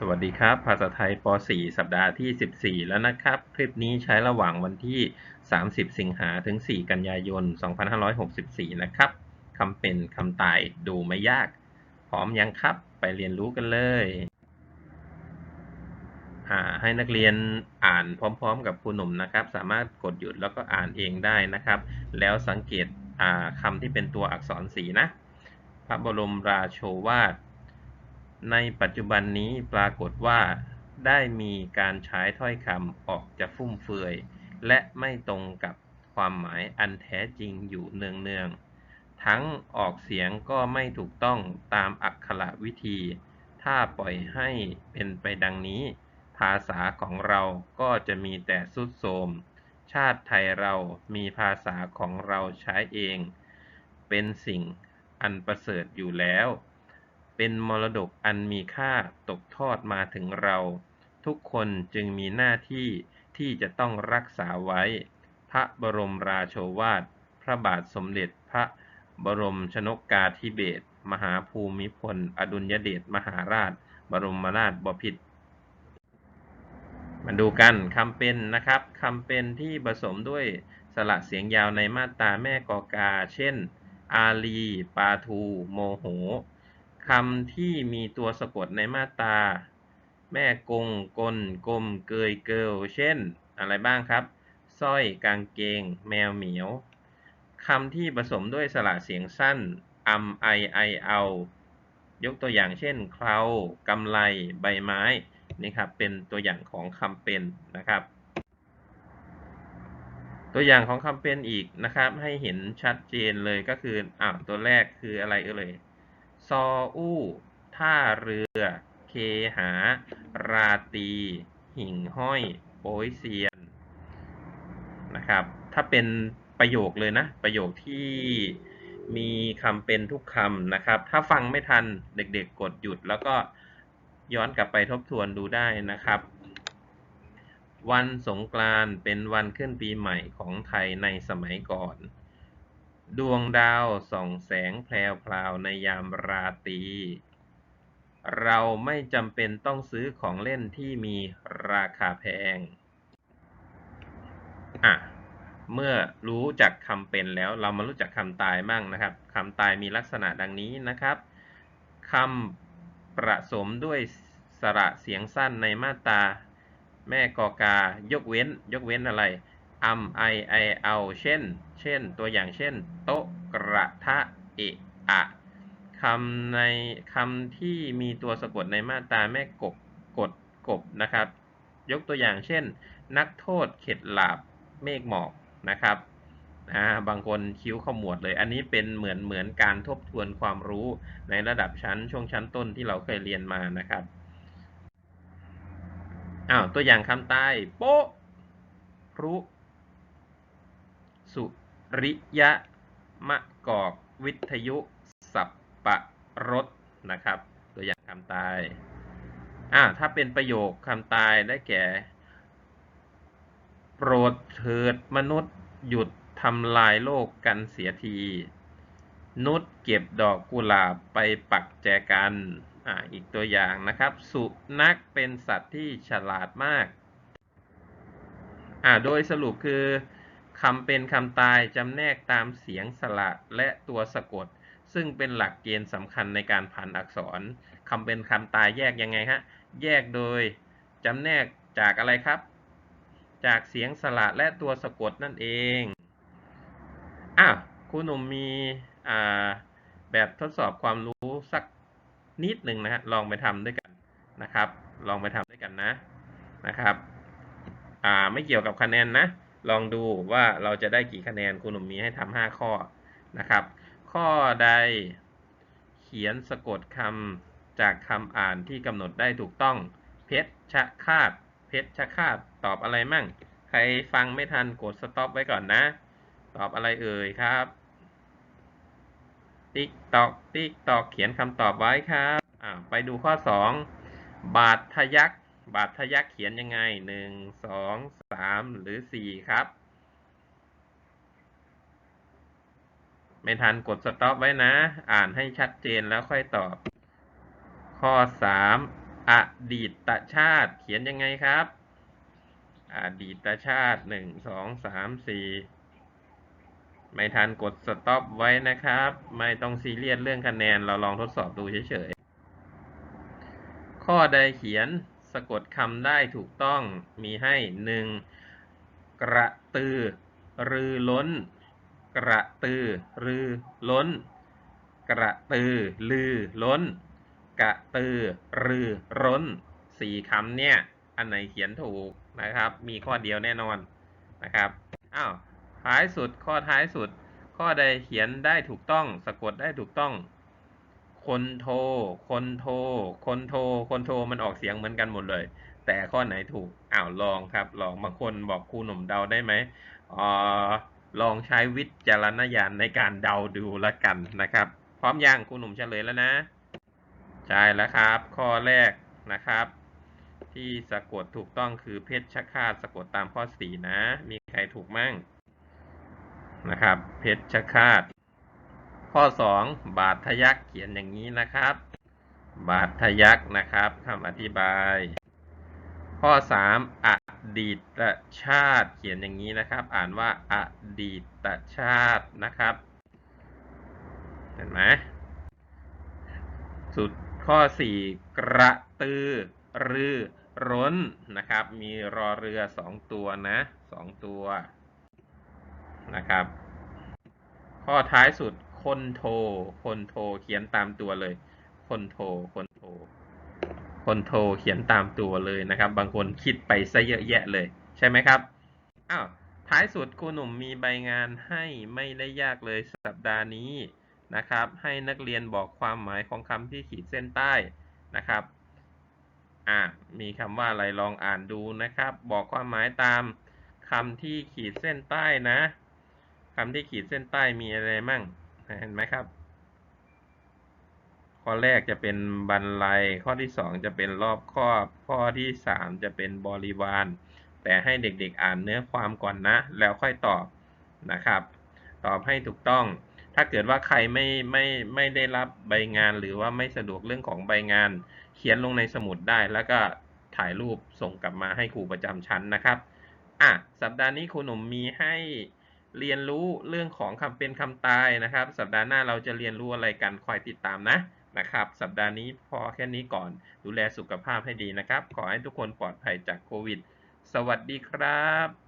สวัสดีครับ ภาษาไทยป .4 สัปดาห์ที่ 14 แล้วนะครับ คลิปนี้ใช้ระหว่างวันที่ 30 สิงหาถึง 4 กันยายน 2564 นะครับคำเป็นคำตายดูไม่ยาก พร้อมยังครับไปเรียนรู้กันเลยอ่าให้นักเรียนอ่านพร้อม ๆ กับครูหนุ่มนะครับ สามารถกดหยุดแล้วก็อ่านเองได้นะครับ แล้วสังเกตคำที่เป็นตัวอักษรสีนะ พระบรมราโชวาท ในปัจจุบันนี้ปรากฏว่า ได้มีการใช้ถ้อยคำออกจะฟุ่มเฟือย และไม่ตรงกับความหมายอันแท้จริงอยู่เนืองๆ ทั้งออกเสียงก็ไม่ถูกต้องตามอักขระวิธี ถ้าปล่อยให้เป็นไปดังนี้ ภาษาของเราก็จะมีแต่สุดโทมชาติไทยเรามีภาษาของเราใช้เอง เป็นสิ่งอันประเสริฐอยู่แล้ว เป็นมรดกอันมีค่าตกทอดมาถึงเรา ทุกคนจึงมีหน้าที่ที่จะต้องรักษาไว้ พระบรมราโชวาท พระบาทสมเด็จพระบรมชนกกาธิเบศรมหาภูมิพล อดุลยเดชมหาราช บรมราชบพิตรมาดูกันคำเป็นนะครับคำเป็นที่ผสมด้วยสระเสียงยาวในมาตราแม่กอกา เช่น อาลี ปาทู โมโห คำที่มีตัวสะกดในมาตรา แม่กงกลกลมเกยเกิลเช่น อะไรบ้างครับสร้อยกางเกง แมวเหมียวคำที่ผสมด้วยสระเสียงสั้นอัมไอไอเอา ยกตัวอย่างเช่นเครากำไลใบไม้นี่ครับเป็นตัวอย่างของคำเป็นนะครับ ตัวอย่างของคำเป็นอีกนะครับ ให้เห็นชัดเจนเลยก็คืออ่าตัวแรกคืออะไรเอ่ย ซออู้ ท่าเรือ เคหา ราตี หิ่งห้อย โป้ยเซียน นะครับ ถ้าเป็นประโยคเลยนะ ประโยคที่มีคำเป็นทุกคำนะครับ ถ้าฟังไม่ทันเด็กๆกดหยุด แล้วก็ย้อนกลับไปทบทวนดูได้นะครับ วันสงกรานต์เป็นวันขึ้นปีใหม่ของไทยในสมัยก่อน ดวงดาวส่องแสงแพรวๆในยามราตรี เราไม่จำเป็นต้องซื้อของเล่นที่มีราคาแพง อะ เมื่อรู้จักคำเป็นแล้วเรามารู้จักคำตายบ้างนะครับ คำตายมีลักษณะดังนี้นะครับคำประสมด้วยสระเสียงสั้นในมาตราแม่กอกา ยกเว้น ยกเว้นอะไรอัมไอไอเอา เช่น เช่น ตัวอย่างเช่น โต๊ะกระทะเอะอะคำในคำที่มีตัวสะกดในมาตราแม่กบกดกบนะครับ ยกตัวอย่างเช่น นักโทษเข็ดหลาบเมฆหมอกนะครับอ่าบางคนคิ้วขมวดเลย อันนี้เป็นเหมือนเหมือนการทบทวนความรู้ในระดับชั้นช่วงชั้นต้นที่เราเคยเรียนมานะครับอ้าวตัวอย่างคำใต้โปะรุสุ ริยะมะกอกวิทยุสับปะรดนะครับ ตัวอย่างคำตายอ่าถ้าเป็นประโยคคำตายได้แก่ โปรดเถิดมนุษย์หยุดทำลายโลกกันเสียที นุชเก็บดอกกุหลาบไปปักแจกัน อ่า อีกตัวอย่างนะครับ สุนัขเป็นสัตว์ที่ฉลาดมาก อ่า โดยสรุปคือ คำเป็นคำตายจำแนกตามเสียงสระและตัวสะกด ซึ่งเป็นหลักเกณฑ์สำคัญในการผันอักษรคำเป็นคำตายแยกยังไงฮะ แยกโดยจำแนกจากอะไรครับ จากเสียงสระและตัวสะกดนั่นเองอ้าวครูหนุ่มมีแบบทดสอบความรู้สักนิดหนึ่งนะฮะลองไปทำด้วยกันนะครับ ลองไปทำด้วยกันนะนะครับ อ่าไม่เกี่ยวกับคะแนนนะ ลองดูว่าเราจะได้กี่คะแนนครูหนุ่มมีให้ทำห้าข้อนะครับ ข้อใดเขียนสะกดคำจากคำอ่านที่กำหนดได้ถูกต้อง เพชรชะคาดเพชรชะคาดตอบอะไรมั่ง ใครฟังไม่ทันกดสต็อปไว้ก่อนนะ ตอบอะไรเอ่ยครับ ติ๊กตอกติ๊กตอกเขียนคำตอบไว้ครับไปดูข้อ 2 บาททะยัก บาททะยักเขียนยังไงหนึ่งสองสามหรือสี่ครับ ไม่ทันกดสต็อปไว้นะ อ่านให้ชัดเจนแล้วค่อยตอบ ข้อ3อดีตชาติเขียนยังไงครับ อดีตชาติหนึ่งสองสามสี่ไม่ทันกดสต็อปไว้นะครับ ไม่ต้องซีเรียสเรื่องคะแนนเราลองทดสอบดูเฉยๆ ข้อใดเขียน สะกดคำได้ถูกต้องมีให้หนึ่งกระตือ รือล้น กระตือ รือล้น กระตือลือล้น กระตือ รือร้นสี่คำเนี่ย อันไหนเขียนถูกนะครับ มีข้อเดียวแน่นอนนะครับอ้าวท้ายสุดข้อท้ายสุด ข้อใดเขียนได้ถูกต้อง สะกดได้ถูกต้อง คนโท คนโท คนโท คนโทมันออกเสียงเหมือนกันหมดเลย แต่ข้อไหนถูกอ้าวลองครับลองบางคนบอกครูหนุ่มเดาได้ไหมอ่าลองใช้วิจารณญาณในการเดาดูละกันนะครับ พร้อมยังครูหนุ่มเฉลยแล้วนะ ใช่แล้วครับ ข้อแรกนะครับ ที่สะกดถูกต้องคือเพชรชฆาตสะกดตามข้อสี่นะ มีใครถูกมั่งนะครับ เพชรชฆาต ข้อ 2 บาททยักเขียนอย่างนี้นะครับ บาททยักนะครับคำอธิบาย ข้อ 3 อดีตชาติเขียนอย่างนี้นะครับ อ่านว่าอดีตชาตินะครับ เห็นไหมสุดข้อ 4 กระตือรือร้นนะครับ มีรอเรือ 2 ตัวนะ2ตัวนะครับ ข้อท้ายสุด คนโท คนโท เขียนตามตัวเลย คนโท คนโท คนโท เขียนตามตัวเลยนะครับ บางคนคิดไปซะเยอะแยะเลย ใช่ไหมครับ อ้าว ท้ายสุดครูหนุ่มมีใบงานให้ไม่ได้ยากเลยสัปดาห์นี้นะครับ ให้นักเรียนบอกความหมายของคำที่ขีดเส้นใต้นะครับ อ่า มีคำว่าอะไรลองอ่านดูนะครับ บอกความหมายตามคำที่ขีดเส้นใต้นะคำที่ขีดเส้นใต้มีอะไรมั่ง เห็นไหมครับ ข้อแรกจะเป็นบรรลัย ข้อที่สองจะเป็นรอบครอบ ข้อที่สามจะเป็นบริวาร แต่ให้เด็กๆอ่านเนื้อความก่อนนะ แล้วค่อยตอบนะครับ ตอบให้ถูกต้อง ถ้าเกิดว่าใครไม่ไม่ไม่ได้รับใบงานหรือว่าไม่สะดวกเรื่องของใบงาน เขียนลงในสมุดได้แล้วก็ถ่ายรูปส่งกลับมาให้ครูประจำชั้นนะครับ อะ สัปดาห์นี้ครูหนุ่มมีให้ เรียนรู้เรื่องของคำเป็นคำตายนะครับ สัปดาห์หน้าเราจะเรียนรู้อะไรกันคอยติดตามนะนะครับ สัปดาห์นี้พอแค่นี้ก่อนดูแลสุขภาพให้ดีนะครับ ขอให้ทุกคนปลอดภัยจากโควิด สวัสดีครับ